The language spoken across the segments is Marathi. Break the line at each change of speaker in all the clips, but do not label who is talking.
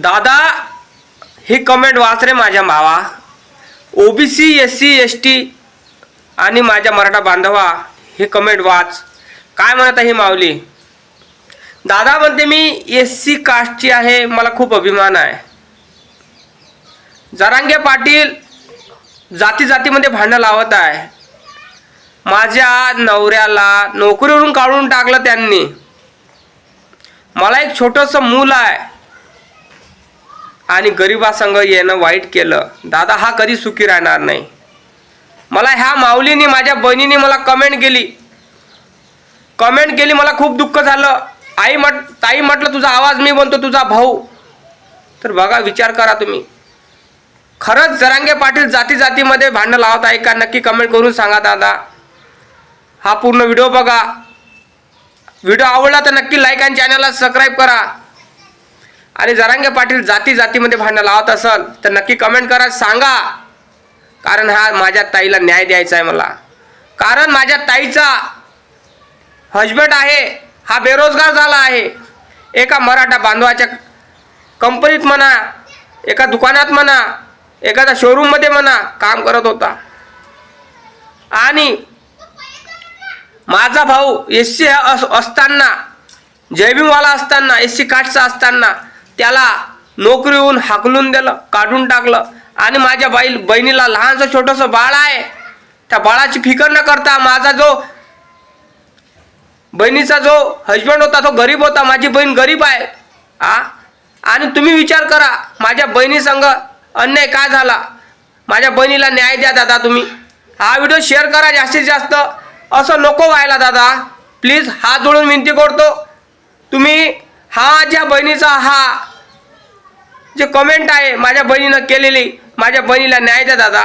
दादा ही कमेंट वाच रे माझ्या भावा OBC S C S T आणि माझ्या मराठा बांधवा हे कमेंट वाच. काय म्हणत आहे ही माऊली? दादा म्हणते मी एस सी कास्टची आहे मला खूप अभिमान आहे. जरांगे पाटील जाती जातीमध्ये भांडणं लावत आहे. माझ्या नवऱ्याला नोकरीवरून काढून टाकलं त्यांनी. मला एक छोटंसं मूल आहे. आणि गरिबासंग येणं वाईट केलं. दादा हा कधी सुखी राहणार नाही? मला ह्या माऊलीने माझ्या बहिणीने मला कमेंट केली. कमेंट केली मला खूप दुःख झालं. आई म्हट ताई म्हटलं तुझा आवाज मी बनतो तुझा भाऊ. तर बघा विचार करा तुम्ही. खरंच जरांगे पाटील जाती जातीमध्ये भांडणं लावत आहे का? नक्की कमेंट करून सांगा दादा. हा पूर्ण व्हिडिओ बघा. व्हिडिओ आवडला तर नक्की लाईक आणि चॅनलला सबस्क्राईब करा. आणि जरांगे पाटील जाती जातीमध्ये भांडणं लावत असल तर नक्की कमेंट करा सांगा. कारण हा माझ्या ताईला न्याय द्यायचा आहे मला. कारण माझ्या ताईचा हजबंड आहे हा बेरोजगार झाला आहे. एका मराठा बांधवाच्या कंपनीत म्हणा एका दुकानात म्हणा एखाद्या शोरूममध्ये म्हणा काम करत होता. आणि माझा भाऊ एस सी असताना जयभीमवाला असताना एस सी काठचा असताना त्याला नोकरीहून हाकलून दिलं काढून टाकलं. आणि माझ्या बाई बहिणीला लहानसं छोटंसं बाळ आहे. त्या बाळाची फिकर न करता माझा जो बहिणीचा जो हजबंड होता तो गरीब होता. माझी बहीण गरीब आहे. आ? आणि तुम्ही विचार करा माझ्या बहिणीसंग अन्याय काय झाला? माझ्या बहिणीला न्याय द्या दादा तुम्ही. हा व्हिडिओ शेअर करा जास्तीत जास्त. असं नको व्हायला दादा. प्लीज हात जोडून विनंती करतो. तुम्ही हा ज्या बहिणीचा हा जे कमेंट आहे माझ्या बहिणीनं केलेली माझ्या बहिणीला न्याय द्या दादा.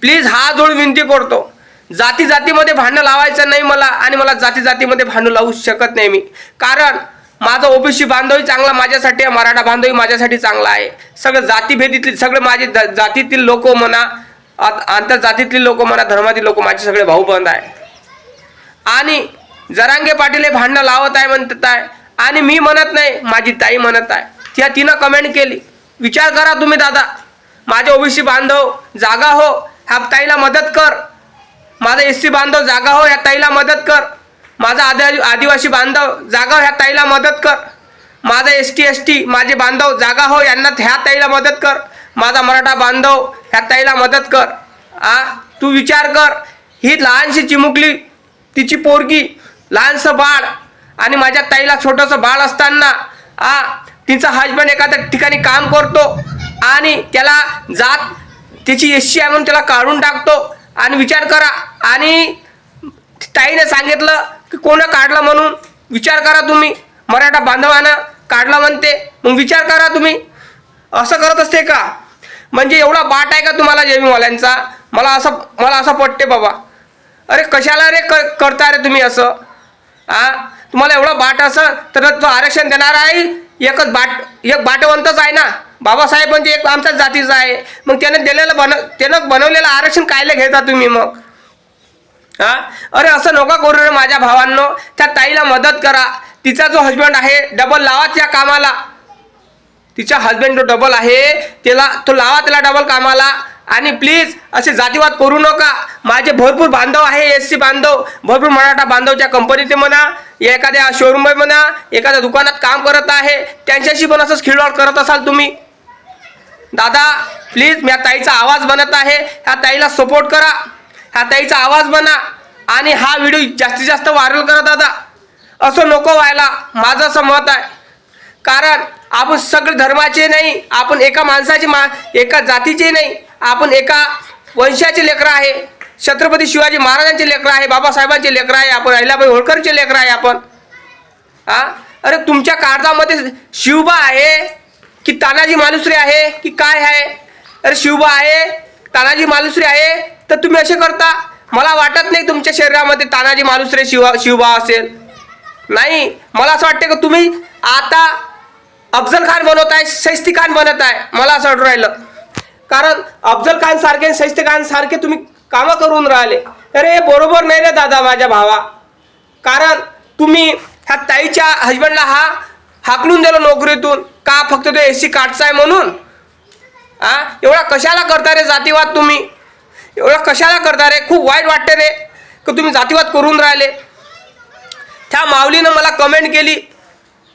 प्लीज हा जोड विनंती करतो. जाती जातीमध्ये भांडणं लावायचं नाही मला आणि मला जाती जातीमध्ये भांडण लावू शकत नाही मी. कारण माझा ओबीसी बांधवही चांगला माझ्यासाठी आहे मराठा बांधवही माझ्यासाठी चांगला आहे. सगळं जातीभेदीतले सगळे माझे ज- जातीतील लोक म्हणा आंतरजातीतील आंतरजातीतली लोक म्हणा धर्मातील लोक माझे सगळे भाऊ बंद आहे. आणि जरांगे पाटील हे भांडणं लावत आहे म्हणतात आहे. आणि मी म्हणत नाही माझी ताई म्हणत आहे. त्या तिनं कमेंट केली. विचार करा तुम्ही दादा. माझे ओबीसी बांधव जागा हो ह्या ताईला मदत कर. माझा एस सी बांधव जागा हो ह्या ताईला मदत कर. माझा आदि आदिवासी बांधव जागा हो ह्या ताईला मदत कर. माझा एस टी एस टी माझे बांधव जागा हो यांना ह्या ताईला मदत कर. माझा मराठा बांधव ह्या ताईला मदत कर. आ तू विचार कर. ही लहानशी चिमुकली तिची पोरगी लहानसं बाळ आणि माझ्या ताईला छोटंसं बाळ असताना आ तिचा हजबंड एखाद्या ठिकाणी काम करतो आणि त्याला जात तिची एस सी आहे म्हणून त्याला काढून टाकतो. आणि विचार करा. आणि ताईने सांगितलं की कोणं काढलं म्हणून? विचार करा तुम्ही. मराठा बांधवानं काढलं म्हणते. मग विचार करा तुम्ही. असं करत असते का? म्हणजे एवढा बाट आहे का तुम्हाला जेमीवाल्यांचा मला असं मला असं पटते बाबा. अरे कशाला रे क करता रे तुम्ही असं? आ? तुम्हाला एवढं बाट असं तर तो आरक्षण देणार आहे? एकच बाट एक बाटवंतच आहे ना. बाबासाहेब म्हणजे एक आमच्याच जातीचा आहे. मग त्याने दिलेलं बन त्यानं बनवलेलं आरक्षण कायला घेता तुम्ही मग? हा? अरे असं नका करू रे माझ्या भावांनो. त्या ताईला मदत करा. तिचा जो हजबंड आहे डबल लावा त्या कामाला. तिचा हजबंड जो डबल आहे त्याला तो लावा त्याला डबल कामाला. आणि प्लीज असे जातीवाद करू नका. माझे भरपूर बांधव आहे एस सी बांधव भरपूर मराठा बांधवच्या कंपनीचे म्हणा एखाद्या शोरूम म्हणा एखाद्या दुकानात काम करत आहे त्यांच्याशी पण असंच खिळवाड करत असाल तुम्ही. दादा प्लीज मी ताईचा आवाज बनत आहे ह्या ताईला सपोर्ट करा. ह्या ताईचा आवाज बना आणि हा व्हिडिओ जास्तीत जास्त व्हायरल करा दादा. असं नको व्हायला. माझं असं मत आहे. कारण आपण सगळे धर्माचे नाही आपण एका माणसाचे मा एका जातीचे नाही. आपण एका वंशाचे लेकरं आहे छत्रपती शिवाजी महाराजांचे लेकरं आहे बाबासाहेबांचे लेकरं आहे आपण अहिलाबाई होळकरचे लेकरं आहे आपण. हा? अरे तुमच्या कागदामध्ये शिवबा आहे की तानाजी मालुसरे आहे की काय आहे? अरे शिवबा आहे तानाजी मालुसरे आहे तर तुम्ही असे करता? मला वाटत नाही तुमच्या शरीरामध्ये तानाजी मालुसरे शिवा शिवबा असेल. नाही मला असं वाटतं की तुम्ही आता अफजल खान बनवत आहे शैस्ती खान बनत आहे मला असं वाटून राहिलं. कारण अफजल खान सारखे शैस्ती खान सारखे तुम्ही कामं करून राहिले. अरे हे बरोबर नाही रे दादा माझ्या भावा. कारण तुम्ही ह्या ताईच्या हजबंडला हा हाकलून दिलं नोकरीतून. का फक्त तो एस सी कार्डचा आहे म्हणून? आ? एवढा कशाला करता रे जातीवाद तुम्ही? एवढा कशाला करता रे? खूप वाईट वाटते रे की तुम्ही जातीवाद करून राहिले. त्या माऊलीनं मला कमेंट केली.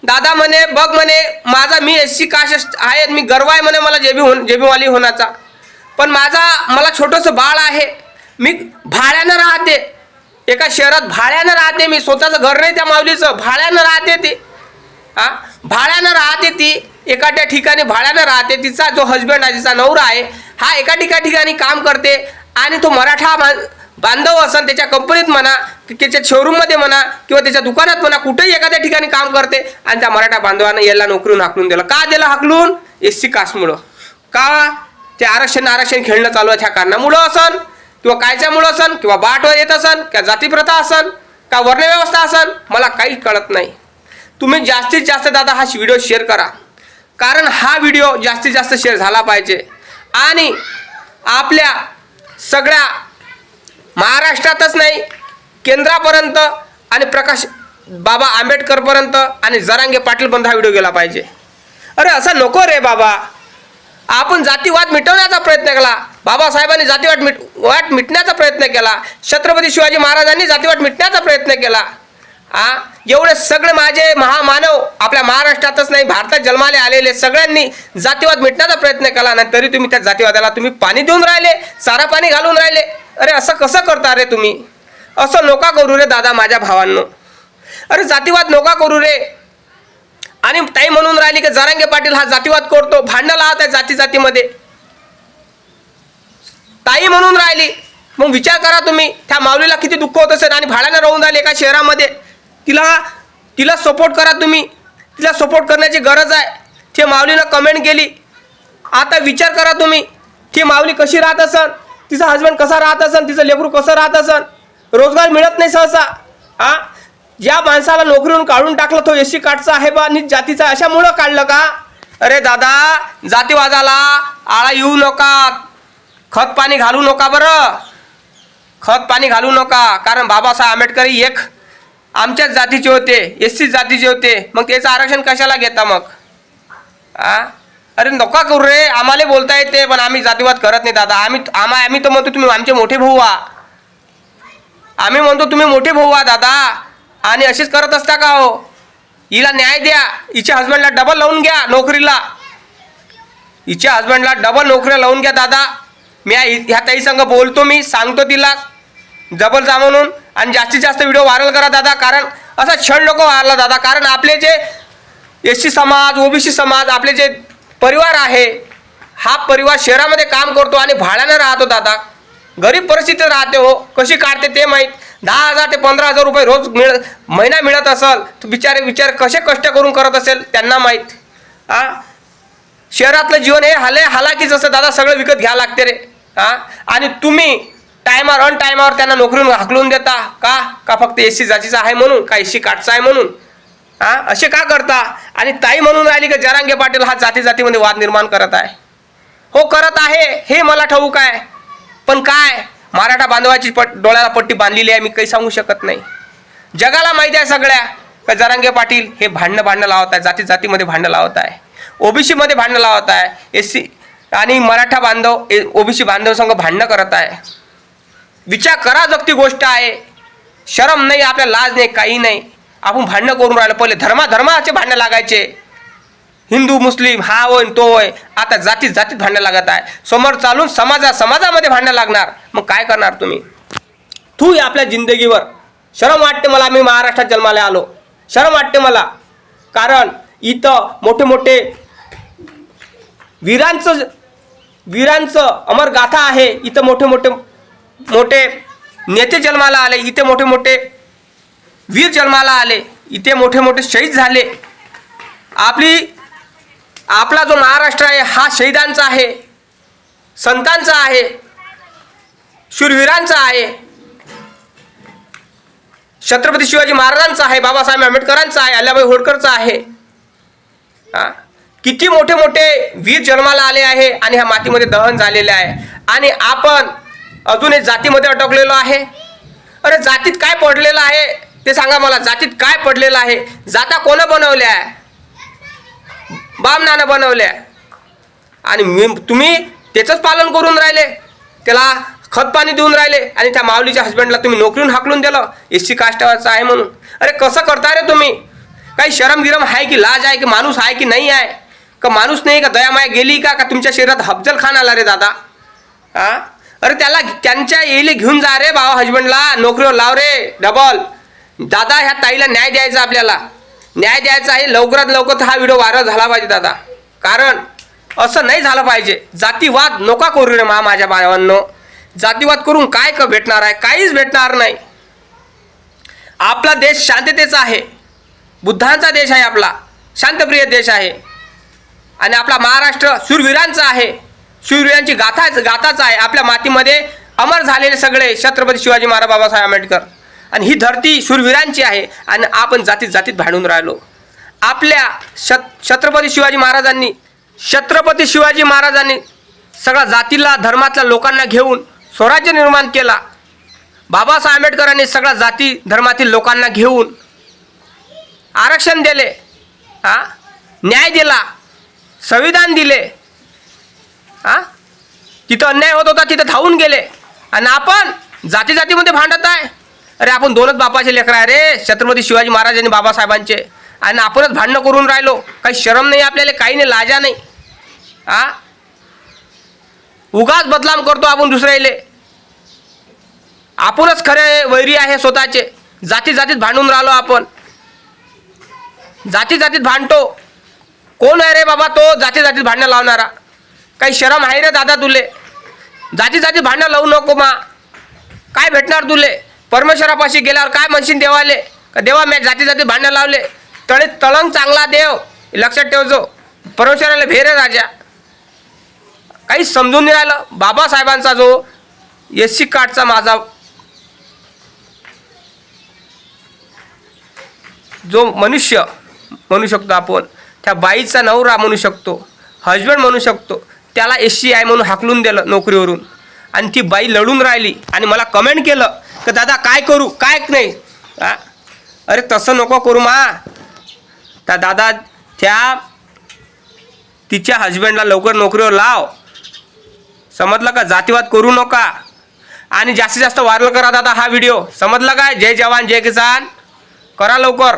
दादा म्हणे बघ म्हणे माझा मी एस सी कास्ट आहे मी गर्व आहे म्हणे मला जेबी होण जेबीवाली होण्याचा. पण माझा मला छोटंसं बाळ आहे. मी भाड्यानं राहते. एका शहरात भाड्यानं राहते मी. स्वतःचं घर नाही त्या माऊलीचं. भाड्यानं राहते ती. हा भाड्यानं राहते ती. एका त्या ठिकाणी भाड्यानं राहते. तिचा जो हजबंड आहे तिचा नवरा आहे हा एका ठिका ठिकाणी काम करते आणि तो मराठा मा बांधव असन त्याच्या कंपनीत म्हणा की त्याच्या शोरूममध्ये म्हणा किंवा त्याच्या दुकानात म्हणा कुठेही एखाद्या ठिकाणी काम करते आणि त्या मराठा बांधवानं याला नोकरीहून हाकलून दिलं. का दिलं हाकलून? एस सी कास्टमुळं का? ते आरक्षण आरक्षण खेळणं चालू आहे त्या कारणामुळं असन किंवा कायच्यामुळं असन किंवा बाटवर येत असन किंवा जातीप्रथा असन का वर्णव्यवस्था असन? मला काही कळत नाही. तुम्ही जास्तीत जास्त दादा हा व्हिडिओ शेअर करा. कारण हा व्हिडिओ जास्तीत जास्त शेअर झाला पाहिजे. आणि आपल्या सगळ्या महाराष्ट्रातच नाही केंद्रापर्यंत आणि प्रकाश बाबा आंबेडकरपर्यंत आणि जरांगे पाटीलपर्यंत हा व्हिडिओ गेला पाहिजे. अरे असं नको रे बाबा. आपण जातीवाद मिटवण्याचा प्रयत्न केला. बाबासाहेबांनी जातीवाद मिट वाद मिटण्याचा प्रयत्न केला. छत्रपती शिवाजी महाराजांनी जातीवाद मिटण्याचा प्रयत्न केला. आ? एवढे सगळे माझे महामानव आपल्या महाराष्ट्रातच नाही भारतात जन्माले आलेले सगळ्यांनी जातीवाद मिटण्याचा प्रयत्न केला नाही तरी तुम्ही त्या जातीवादाला तुम्ही पाणी देऊन राहिले सारा पाणी घालून राहिले. अरे असं कसं करता रे तुम्ही? असं नोका करू रे दादा माझ्या भावांनो. अरे जातीवाद नोका करू रे. आणि ताई म्हणून राहिली की जरांगे पाटील हा जातीवाद करतो भांडणं लावत आहे जाती जातीमध्ये. ताई म्हणून राहिली. मग विचार करा तुम्ही त्या माऊलीला किती दुःख होत असेल आणि भाड्यानं राहून राहिले एका शहरामध्ये. तिला तिला सपोर्ट करा तुम्ही. तिला सपोर्ट करण्याची गरज आहे. ते माऊलीनं कमेंट केली. आता विचार करा तुम्ही. ती माऊली कशी राहत असन? तिचा हजबंड कसा राहत असन? तिचं लेकरू कसं राहत असन? रोजगार मिळत नाही सहसा. हा ज्या माणसाला नोकरीहून काढून टाकलं तो एस सी कार्डचा आहे बा आणि जातीचा अशामुळं काढलं का? अरे दादा जातीवादाला आळा येऊ नका. खत पाणी घालू नका बरं. खत पाणी घालू नका. कारण बाबासाहेब आंबेडकर एक आमच्याच जातीचे होते एस सी जातीचे होते मग त्याचं आरक्षण कशाला घेता मग? आ? अरे नका करू रे आम्हाला बोलता येते पण आम्ही जातीवाद करत नाही दादा. आम्ही आम्हा आम्ही तर म्हणतो तुम्ही आमचे मोठे भाऊ आ आम्ही म्हणतो तुम्ही मोठे भाऊ आ दादा. आणि असेच करत असता का हो? हिला न्याय द्या. हिच्या हजबंडला डबल लावून घ्या नोकरीला. हिच्या हजबंडला डबल नोकऱ्या लावून घ्या दादा. मी ह्या ताई संग बोलतो मी सांगतो तिला. जबल जा म्हणून. आणि जास्तीत जास्त व्हिडिओ व्हायरल करा दादा कारण असा क्षण नको व्हायला दादा कारण आपले जे एस सी समाज ओबीसी समाज आपले जे परिवार आहे हा परिवार शहरामध्ये काम करतो आणि भाड्यानं राहतो दादा. गरीब परिस्थितीत राहते हो कशी काढते ते माहीत. दहा हजार ते पंधरा हजार रुपये रोज मिळ महिना मिळत असेल तर बिचारे विचार कसे कष्ट करून करत असेल त्यांना माहीत. हा शहरातलं जीवन हे हाले हालाकीच असतं दादा सगळं विकत घ्यावं लागते रे. हा आणि तुम्ही टायमावर अन टायमावर त्यांना नोकरीहून हाकलून देता. का? का फक्त एस सी जातीचा आहे म्हणून? का एस सी काटचा आहे म्हणून? हा? असे का करता? आणि ताई म्हणून राहिली की जरांगे पाटील हा जाती जातीमध्ये वाद निर्माण करत आहे. हो करत आहे. हे मला ठाऊक आहे. पण काय? मराठा बांधवाची पट डोळ्याला पट्टी बांधलेली आहे मी काही सांगू शकत नाही. जगाला माहिती आहे सगळ्या का जरांगे पाटील हे भांडणं भांडणं लावत आहे जाती जातीमध्ये भांडणं लावत आहे. ओबीसीमध्ये भांडणं लावत आहे. एस सी आणि मराठा बांधव ओबीसी बांधव संघ भांडणं करत आहे. विचार करा जगती गोष्ट आहे. शरम नाही आपल्या लाज नाही काही नाही. आपण भांडणं करून राहिलो. पहिले धर्मा धर्माचे भांडणं लागायचे. हिंदू मुस्लिम हा होय न तो होय. आता जातीत जातीत भांडणं लागत आहे. समोर चालून समाजा समाजामध्ये भांडणं लागणार. मग काय करणार तुम्ही? तू आपल्या जिंदगीवर. शरम वाटते मला मी महाराष्ट्रात जन्माला आलो. शरम वाटते मला. कारण इथं मोठे मोठे वीरांचं वीरांचं अमर गाथा आहे. इथं मोठे मोठे मोठे नेते जन्माला आले इथे मोठे मोठे वीर जन्माला आले इथे मोठे मोठे शहीद झाले. आपली आपला जो महाराष्ट्र आहे हा शहीदांचा आहे संतांचा आहे शूरवीरांचा आहे छत्रपती शिवाजी महाराजांचा आहे बाबासाहेब आंबेडकरांचा आहे अल्लाबाई होळकरचा आहे. किती मोठे मोठे वीर जन्माला आले आहे आणि ह्या मातीमध्ये दहन झालेले आहे. आणि आपण अजून एक जातीमध्ये अटकलेलो आहे. अरे जातीत काय पडलेलं आहे? ते सांगा मला जातीत काय पडलेलं आहे? जाता कोणं बनवल्या? आहे बनवल्या. आणि मी तुम्ही त्याचंच पालन करून राहिले. त्याला खत पाणी देऊन राहिले. आणि त्या माऊलीच्या हस्बंडला तुम्ही नोकरीहून हाकलून दिलं. एस सी कास्टावरचं आहे म्हणून. अरे कसं करता रे तुम्ही? काही शरम गिरम आहे की लाज आहे की माणूस आहे की नाही आहे? का माणूस नाही का दयामाया गेली का? का तुमच्या शरीरात हफजल खान आला रे दादा? हां अरे त्याला त्यांच्या येले घेऊन जा रे भावा हजबंडला नोकरीवर लाव रे. डबल दादा ह्या ताईला न्याय द्यायचा आपल्याला. न्याय द्यायचा आहे. लवकरात लवकर हा व्हिडिओ व्हायरल झाला पाहिजे दादा. कारण असं नाही झालं पाहिजे. जातीवाद नका करू रे मा माझ्या भावांनो जातीवाद करून काय क भेटणार आहे? काहीच भेटणार नाही. आपला देश शांततेचा आहे. बुद्धांचा देश आहे आपला. शांतप्रिय देश आहे. आणि आपला महाराष्ट्र सूरवीरांचा आहे. शूरवीरांची गाथाच गाथाच आहे. आपल्या मातीमध्ये अमर झालेले सगळे छत्रपती शिवाजी महाराज बाबासाहेब आंबेडकर. आणि ही धरती शूरवीरांची आहे आणि आपण जातीत जातीत भांडून राहिलो. आपल्या छत छत्रपती शिवाजी महाराजांनी छत्रपती शिवाजी महाराजांनी सगळ्या जातीला धर्मातल्या लोकांना घेऊन स्वराज्य निर्माण केला. बाबासाहेब आंबेडकरांनी सगळ्या जाती धर्मातील लोकांना घेऊन आरक्षण दिले हा न्याय दिला संविधान दिले हा? तिथं अन्याय होत होता तिथं धावून गेले. आणि आपण जाती जातीमध्ये भांडत आहे. अरे आपण दोनच बापाचे लेकर आहे रे छत्रपती शिवाजी महाराज आणि बाबासाहेबांचे. आणि आपणच भांडणं करून राहिलो. काही शरम नाही आपल्याला काही नाही लाजा नाही. हा? उगाच बदलाम करतो आपण दुसऱ्याले. आपणच खरे वैरी आहे स्वतःचे. जाती जातीत भांडून राहिलो आपण. जाती जातीत भांडतो. कोण आहे रे बाबा तो जाती जातीत भांडणं लावणारा? काही शरम आहे रे दादा तुले? जाती जाती भांडणं लावू नको मा. काय भेटणार तुले? परमेश्वरापाशी गेल्यावर काय म्हणशील देवाले? का देवा मी जाती जाती भांडणं लावले? तळे तळंग चांगला देव. लक्षात ठेवजो. परमेश्वराला भेरे राजा. काही समजून नाही राहिलं. बाबासाहेबांचा जो एस सी कार्डचा माझा जो मनुष्य म्हणू शकतो आपण त्या बाईचा नवरा म्हणू शकतो हजबंड म्हणू शकतो त्याला एस सी आय म्हणून हाकलून दिलं नोकरीवरून. आणि ती बाई लढून राहिली. आणि मला कमेंट केलं की दादा काय करू? काय नाही? अरे तसं नको करू मा. त्या दादा त्या तिच्या हजबंडला लवकर नोकरीवर लाव. समजलं का? जातीवाद करू नका. आणि जास्तीत जास्त व्हायरल करा दादा हा व्हिडिओ समजलं काय? जय जवान जय किसान. करा लवकर.